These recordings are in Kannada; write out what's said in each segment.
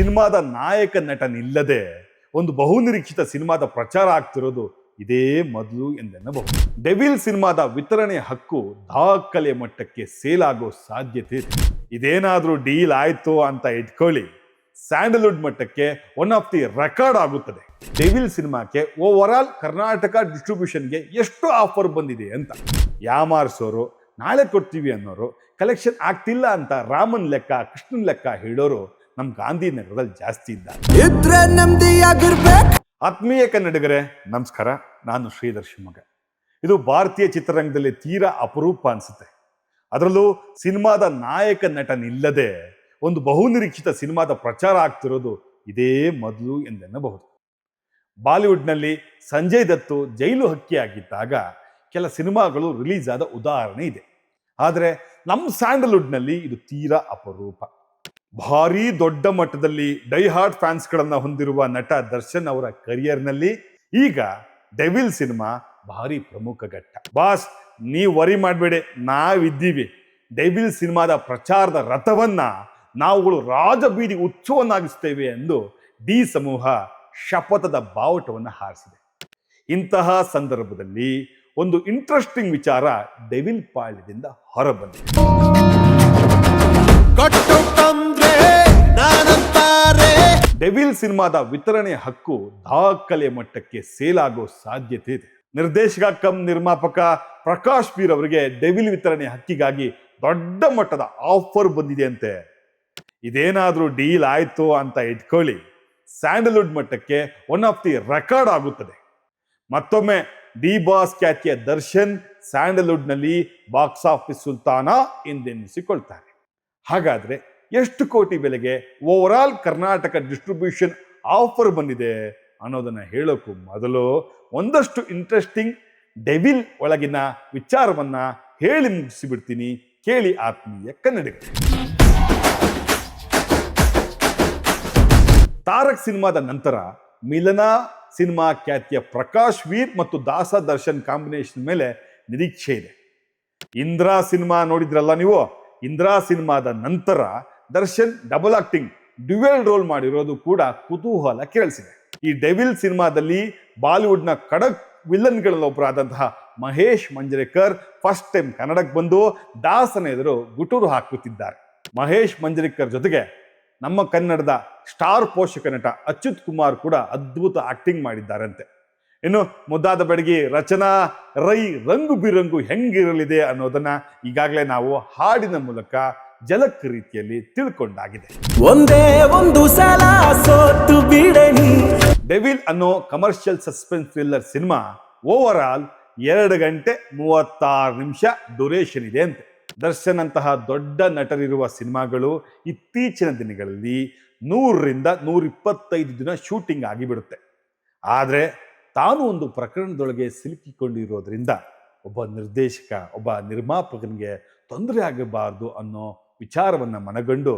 ಸಿನಿಮಾದ ನಾಯಕ ನಟನಿಲ್ಲದೆ ಒಂದು ಬಹುನಿರೀಕ್ಷಿತ ಸಿನಿಮಾದ ಪ್ರಚಾರ ಆಗ್ತಿರೋದು ಇದೇ ಮೊದಲು ಎಂದೆನ್ನಬಹುದು. ಡೆವಿಲ್ ಸಿನಿಮಾದ ವಿತರಣೆ ಹಕ್ಕು ದಾಖಲೆ ಮಟ್ಟಕ್ಕೆ ಸೇಲ್ ಆಗೋ ಸಾಧ್ಯತೆ ಇದೆ. ಇದೇನಾದರೂ ಡೀಲ್ ಆಯಿತು ಅಂತ ಇಟ್ಕೊಳ್ಳಿ. ಸ್ಯಾಂಡಲ್ವುಡ್ ಮಟ್ಟಕ್ಕೆ ಒನ್ ಆಫ್ ದಿ ರೆಕಾರ್ಡ್ ಆಗುತ್ತದೆ. ಡೆವಿಲ್ ಸಿನಿಮಾಕ್ಕೆ ಓವರ್ ಆಲ್ ಕರ್ನಾಟಕ ಡಿಸ್ಟ್ರಿಬ್ಯೂಷನ್ಗೆ ಎಷ್ಟು ಆಫರ್ ಬಂದಿದೆ ಅಂತ. ಯಾಮಾರ್ಸೋರು ನಾಳೆ ಕೊಡ್ತೀವಿ ಅನ್ನೋರು, ಕಲೆಕ್ಷನ್ ಆಗ್ತಿಲ್ಲ ಅಂತ ರಾಮನ್ ಲೆಕ್ಕ, ಕೃಷ್ಣನ್ ಲೆಕ್ಕ ಹೇಳೋರು ನಮ್ಮ ಗಾಂಧಿನಗರದಲ್ಲಿ ಜಾಸ್ತಿ ಇದ್ದಾರೆ ಇದ್ರೆ ನೆಮ್ಮದಿಯಾಗಿರ್ಬೇಕು. ಆತ್ಮೀಯ ಕನ್ನಡಿಗರೇ ನಮಸ್ಕಾರ. ನಾನು ಶ್ರೀಧರ್ ಶಿವಮೊಗ್ಗ. ಇದು ಭಾರತೀಯ ಚಿತ್ರರಂಗದಲ್ಲಿ ತೀರಾ ಅಪರೂಪ ಅನಿಸುತ್ತೆ. ಅದರಲ್ಲೂ ಸಿನಿಮಾದ ನಾಯಕ ನಟನಿಲ್ಲದೆ ಒಂದು ಬಹುನಿರೀಕ್ಷಿತ ಸಿನಿಮಾದ ಪ್ರಚಾರ ಆಗ್ತಿರೋದು ಇದೇ ಮೊದಲು ಎಂದೆನ್ನಬಹುದು. ಬಾಲಿವುಡ್ನಲ್ಲಿ ಸಂಜಯ್ ದತ್ತು ಜೈಲು ಹಕ್ಕಿಯಾಗಿದ್ದಾಗ ಕೆಲ ಸಿನಿಮಾಗಳು ರಿಲೀಸ್ ಆದ ಉದಾಹರಣೆ ಇದೆ. ಆದರೆ ನಮ್ಮ ಸ್ಯಾಂಡಲ್ವುಡ್ನಲ್ಲಿ ಇದು ತೀರಾ ಅಪರೂಪ. ಭಾರಿ ದೊಡ್ಡ ಮಟ್ಟದಲ್ಲಿ ಡೈಹಾರ್ಡ್ ಫ್ಯಾನ್ಸ್ಗಳನ್ನು ಹೊಂದಿರುವ ನಟ ದರ್ಶನ್ ಅವರ ಕರಿಯರ್ನಲ್ಲಿ ಈಗ ಡೆವಿಲ್ ಸಿನಿಮಾ ಭಾರಿ ಪ್ರಮುಖ ಘಟ್ಟ. ಬಾಸ್, ನೀವು ವರಿ ಮಾಡಬೇಡಿ, ನಾವಿದ್ದೀವಿ. ಡೆವಿಲ್ ಸಿನಿಮಾದ ಪ್ರಚಾರದ ರಥವನ್ನ ನಾವುಗಳು ರಾಜಬೀದಿ ಉತ್ಸವನ್ನಾಗಿಸ್ತೇವೆ ಎಂದು ಡಿ ಸಮೂಹ ಶಪಥದ ಬಾವುಟವನ್ನು ಹಾರಿಸಿದೆ. ಇಂತಹ ಸಂದರ್ಭದಲ್ಲಿ ಒಂದು ಇಂಟ್ರೆಸ್ಟಿಂಗ್ ವಿಚಾರ ಡೆವಿಲ್ ಪಾಳ್ಯದಿಂದ ಹೊರಬಂದಿದೆ. ಡೆವಿಲ್ ಸಿನಿಮಾದ ವಿತರಣೆ ಹಕ್ಕು ದಾಖಲೆ ಮಟ್ಟಕ್ಕೆ ಸೇಲಾಗೋ ಸಾಧ್ಯತೆ ಇದೆ. ನಿರ್ದೇಶಕ ಕಂ ನಿರ್ಮಾಪಕ ಪ್ರಕಾಶ್ ಪೀರ್ ಅವರಿಗೆ ಡೆವಿಲ್ ವಿತರಣೆ ಹಕ್ಕಿಗಾಗಿ ದೊಡ್ಡ ಮಟ್ಟದ ಆಫರ್ ಬಂದಿದೆ ಅಂತೆ ಇದೇನಾದ್ರೂ ಡೀಲ್ ಆಯ್ತು ಅಂತ ಇಟ್ಕೊಳ್ಳಿ. ಸ್ಯಾಂಡಲ್ವುಡ್ ಮಟ್ಟಕ್ಕೆ ಒನ್ ಆಫ್ ದಿ ರೆಕಾರ್ಡ್ ಆಗುತ್ತದೆ. ಮತ್ತೊಮ್ಮೆ ಡಿ ಬಾಸ್ ಖ್ಯಾತಿಯ ದರ್ಶನ್ ಸ್ಯಾಂಡಲ್ವುಡ್ನಲ್ಲಿ ಬಾಕ್ಸ್ ಆಫೀಸ್ ಸುಲ್ತಾನ ಎಂದೆನಿಸಿಕೊಳ್ತಾರೆ. ಹಾಗಾದ್ರೆ ಎಷ್ಟು ಕೋಟಿ ಬೆಲೆಗೆ ಓವರ್ ಕರ್ನಾಟಕ ಡಿಸ್ಟ್ರಿಬ್ಯೂಷನ್ ಆಫರ್ ಬಂದಿದೆ ಅನ್ನೋದನ್ನ ಹೇಳೋಕ್ಕೂ ಮೊದಲು ಒಂದಷ್ಟು ಇಂಟ್ರೆಸ್ಟಿಂಗ್ ಡೆವಿಲ್ ಒಳಗಿನ ವಿಚಾರವನ್ನ ಹೇಳಿ ಮುಗಿಸಿಬಿಡ್ತೀನಿ. ಕೇಳಿ ಆತ್ಮೀಯ ಕನ್ನಡ ತಾರಕ್ ಸಿನಿಮಾದ ನಂತರ ಮಿಲನಾ ಸಿನಿಮಾ ಖ್ಯಾತಿಯ ಪ್ರಕಾಶ್ ವೀರ್ ಮತ್ತು ದಾಸ ದರ್ಶನ್ ಕಾಂಬಿನೇಷನ್ ಮೇಲೆ ನಿರೀಕ್ಷೆ ಇದೆ. ಇಂದ್ರಾ ಸಿನಿಮಾ ನೋಡಿದ್ರಲ್ಲ ನೀವು? ಇಂದ್ರಾ ಸಿನಿಮಾದ ನಂತರ Darshan double acting dual role ಮಾಡಿರೋದು ಕೂಡ ಕುತೂಹಲ ಕೇಳಿಸಿದೆ. ಈ ಡೆವಿಲ್ ಸಿನಿಮಾದಲ್ಲಿ ಬಾಲಿವುಡ್ನ ಖಡಕ್ ವಿಲನ್ಗಳಲ್ಲಿ ಒಬ್ಬರಾದಂತಹ ಮಹೇಶ್ ಮಂಜರೇಕರ್ ಫಸ್ಟ್ ಟೈಮ್ ಕನ್ನಡಕ್ಕೆ ಬಂದು ದಾಸನ ಎದುರು ಗುಟೂರು ಹಾಕುತ್ತಿದ್ದಾರೆ. ಮಹೇಶ್ ಮಂಜರೇಕರ್ ಜೊತೆಗೆ ನಮ್ಮ ಕನ್ನಡದ ಸ್ಟಾರ್ ಪೋಷಕ ನಟ ಅಚ್ಯುತ್ ಕುಮಾರ್ ಕೂಡ ಅದ್ಭುತ ಆಕ್ಟಿಂಗ್ ಮಾಡಿದ್ದಾರಂತೆ. ಇನ್ನು ಮುದ್ದಾದ ಬೆಡಗಿ ರಚನಾ ರೈ ರಂಗು ಬಿರಂಗು ಹೆಂಗಿರಲಿದೆ ಅನ್ನೋದನ್ನ ಈಗಾಗಲೇ ನಾವು ಹಾಡಿನ ಮೂಲಕ ಜಲಕ್ ರೀತಿಯಲ್ಲಿ ತಿಳ್ಕೊಂಡಾಗಿದೆ. ಒಂದೇ ಒಂದು ಸಲ ಸೋತು ಬಿಡನಿ ಡೆವಿಲ್ ಅನ್ನೋ commercial suspense thriller cinema over all ಎರಡು ಗಂಟೆ ಮೂವತ್ತಾರು ನಿಮಿಷ ಡ್ಯೂರೇಷನ್ ಇದೆ ಅಂತೆ. ದರ್ಶನ್ ಅಂತಹ ದೊಡ್ಡ ನಟರಿರುವ ಸಿನಿಮಾಗಳು ಇತ್ತೀಚಿನ ದಿನಗಳಲ್ಲಿ ನೂರರಿಂದ ನೂರಿಪ್ಪತ್ತೈದು ದಿನ ಶೂಟಿಂಗ್ ಆಗಿಬಿಡುತ್ತೆ. ಆದರೆ ತಾನು ಒಂದು ಪ್ರಕರಣದೊಳಗೆ ಸಿಲುಕಿಕೊಂಡಿರೋದ್ರಿಂದ ಒಬ್ಬ ನಿರ್ದೇಶಕ ಒಬ್ಬ ನಿರ್ಮಾಪಕನಿಗೆ ತೊಂದರೆ ಆಗಬಾರ್ದು ಅನ್ನೋ ವಿಚಾರವನ್ನು ಮನಗಂಡು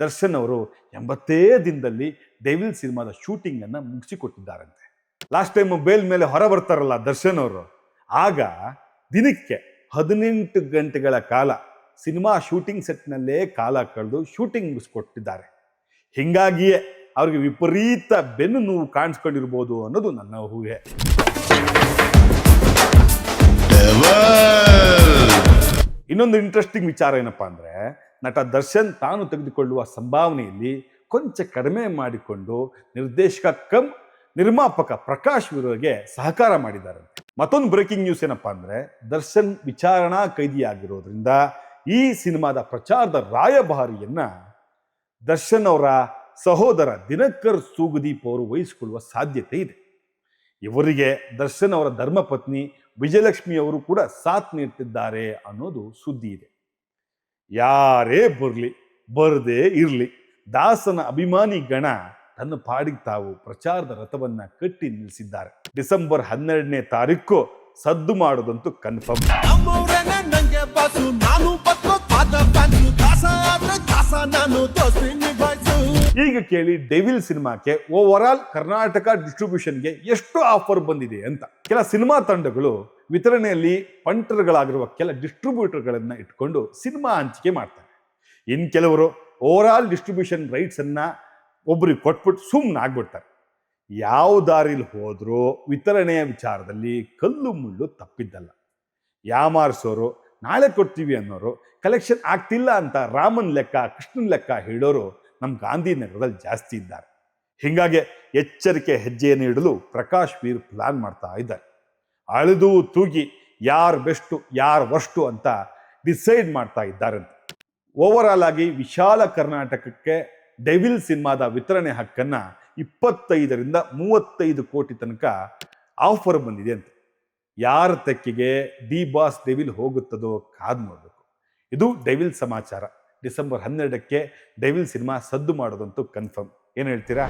ದರ್ಶನ್ ಅವರು ಎಂಬತ್ತೇ ದಿನದಲ್ಲಿ ಡೆವಿಲ್ ಸಿನಿಮಾದ ಶೂಟಿಂಗನ್ನು ಮುಗಿಸಿಕೊಟ್ಟಿದ್ದಾರಂತೆ. ಲಾಸ್ಟ್ ಟೈಮ್ ಬೇಲ್ ಮೇಲೆ ಹೊರ ಬರ್ತಾರಲ್ಲ ದರ್ಶನ್ ಅವರು ಆಗ ದಿನಕ್ಕೆ ಹದಿನೆಂಟು ಗಂಟೆಗಳ ಕಾಲ ಸಿನಿಮಾ ಶೂಟಿಂಗ್ ಸೆಟ್ನಲ್ಲೇ ಕಾಲ ಕಳೆದು ಶೂಟಿಂಗ್ ಮುಗಿಸ್ಕೊಟ್ಟಿದ್ದಾರೆ. ಹೀಗಾಗಿಯೇ ಅವ್ರಿಗೆ ವಿಪರೀತ ಬೆನ್ನು ನೋವು ಕಾಣಿಸ್ಕೊಂಡಿರ್ಬೋದು ಅನ್ನೋದು ನನ್ನ ಊಹೆ. ಇನ್ನೊಂದು ಇಂಟ್ರೆಸ್ಟಿಂಗ್ ವಿಚಾರ ಏನಪ್ಪಾ ಅಂದ್ರೆ ನಟ ದರ್ಶನ್ ತಾನು ತೆಗೆದುಕೊಳ್ಳುವ ಸಂಭಾವನೆಯಲ್ಲಿ ಕೊಂಚ ಕಡಿಮೆ ಮಾಡಿಕೊಂಡು ನಿರ್ದೇಶಕ ಕಮ್, ನಿರ್ಮಾಪಕ ಪ್ರಕಾಶ್ ವಿರೋಗೆ ಸಹಕಾರ ಮಾಡಿದ್ದಾರೆ. ಮತ್ತೊಂದು ಬ್ರೇಕಿಂಗ್ ನ್ಯೂಸ್ ಏನಪ್ಪ ಅಂದರೆ, ದರ್ಶನ್ ವಿಚಾರಣಾ ಕೈದಿಯಾಗಿರೋದ್ರಿಂದ ಈ ಸಿನಿಮಾದ ಪ್ರಚಾರದ ರಾಯಭಾರಿಯನ್ನು ದರ್ಶನ್ ಅವರ ಸಹೋದರ ದಿನಕರ್ ಸೂಗುದೀಪ್ ಅವರು ವಹಿಸಿಕೊಳ್ಳುವ ಸಾಧ್ಯತೆ ಇದೆ. ಇವರಿಗೆ ದರ್ಶನ್ ಅವರ ಧರ್ಮಪತ್ನಿ ವಿಜಯಲಕ್ಷ್ಮಿ ಅವರು ಕೂಡ ಸಾಥ್ ನೀಡ್ತಿದ್ದಾರೆ ಅನ್ನೋದು ಸುದ್ದಿ ಇದೆ. ಯಾರೇ ಬರಲಿ, ಬರದೇ ಇರಲಿ. ದಾಸನ ಅಭಿಮಾನಿ ಗಣ ತನ್ನ ಪಾಡಿಗೆ ತಾವು ಪ್ರಚಾರದ ರಥವನ್ನ ಕಟ್ಟಿ ನಿಲ್ಲಿಸಿದ್ದಾರೆ. ಡಿಸೆಂಬರ್ ಹನ್ನೆರಡನೇ ತಾರೀಕು ಸದ್ದು ಮಾಡೋದಂತೂ ಕನ್ಫರ್ಮ್ ಈಗ ಕೇಳಿ ಡೆವಿಲ್ ಸಿನಿಮಾಕ್ಕೆ ಓವರ್ ಆಲ್ ಕರ್ನಾಟಕ ಡಿಸ್ಟ್ರಿಬ್ಯೂಷನ್ಗೆ ಎಷ್ಟು ಆಫರ್ ಬಂದಿದೆ ಅಂತ. ಕೆಲ ಸಿನಿಮಾ ತಂಡಗಳು ವಿತರಣೆಯಲ್ಲಿ ಪಂಟರ್ಗಳಾಗಿರುವ ಕೆಲ ಡಿಸ್ಟ್ರಿಬ್ಯೂಟರ್ಗಳನ್ನ ಇಟ್ಕೊಂಡು ಸಿನಿಮಾ ಹಂಚಿಕೆ ಮಾಡ್ತಾರೆ. ಇನ್ ಕೆಲವರು ಓವರ್ ಆಲ್ ಡಿಸ್ಟ್ರಿಬ್ಯೂಷನ್ ರೈಟ್ಸ್ ಅನ್ನ ಒಬ್ರಿಗೆ ಕೊಟ್ಬಿಟ್ಟು ಸುಮ್ಮನೆ ಆಗ್ಬಿಡ್ತಾರೆ. ಯಾವ ದಾರಿಲಿ ಹೋದರೂ ವಿತರಣೆಯ ವಿಚಾರದಲ್ಲಿ ಕಲ್ಲು ಮುಳ್ಳು ತಪ್ಪಿದ್ದಲ್ಲ. ಯಾಮಾರಿಸೋರು ನಾಳೆ ಕೊಡ್ತೀವಿ ಅನ್ನೋರು ಕಲೆಕ್ಷನ್ ಆಗ್ತಿಲ್ಲ ಅಂತ ರಾಮನ್ ಲೆಕ್ಕ, ಕೃಷ್ಣನ್ ಲೆಕ್ಕ ಹೇಳೋರು ನಮ್ಮ ಗಾಂಧಿ ನಗರದಲ್ಲಿ ಜಾಸ್ತಿ ಇದ್ದಾರೆ. ಹೀಗಾಗಿ ಎಚ್ಚರಿಕೆ ಹೆಜ್ಜೆಯನ್ನು ಇಡಲು ಪ್ರಕಾಶ್ ವೀರ್ ಪ್ಲಾನ್ ಮಾಡ್ತಾ ಇದ್ದಾರೆ. ಅಳೆದು ತೂಗಿ ಯಾರು ಬೆಸ್ಟು, ಯಾರು ವರ್ಷು ಅಂತ ಡಿಸೈಡ್ ಮಾಡ್ತಾ ಇದ್ದಾರಂತೆ ಓವರ್ ಆಲ್ ಆಗಿ ವಿಶಾಲ ಕರ್ನಾಟಕಕ್ಕೆ ಡೆವಿಲ್ ಸಿನಿಮಾದ ವಿತರಣೆ ಹಕ್ಕನ್ನ ಇಪ್ಪತ್ತೈದರಿಂದ ಮೂವತ್ತೈದು ಕೋಟಿ ತನಕ ಆಫರ್ ಬಂದಿದೆ ಅಂತ. ಯಾರ ತೆಕ್ಕಿಗೆ ಡಿ ಬಾಸ್ ಡೆವಿಲ್ ಹೋಗುತ್ತದೋ ಕಾದು ನೋಡಬೇಕು. ಇದು ಡೆವಿಲ್ ಸಮಾಚಾರ. ಡಿಸೆಂಬರ್ ಹನ್ನೆರಡಕ್ಕೆ ಡೆವಿಲ್ ಸಿನಿಮಾ ಸದ್ದು ಮಾಡೋದಂತೂ ಕನ್ಫರ್ಮ್. ಏನು ಹೇಳ್ತೀರಾ?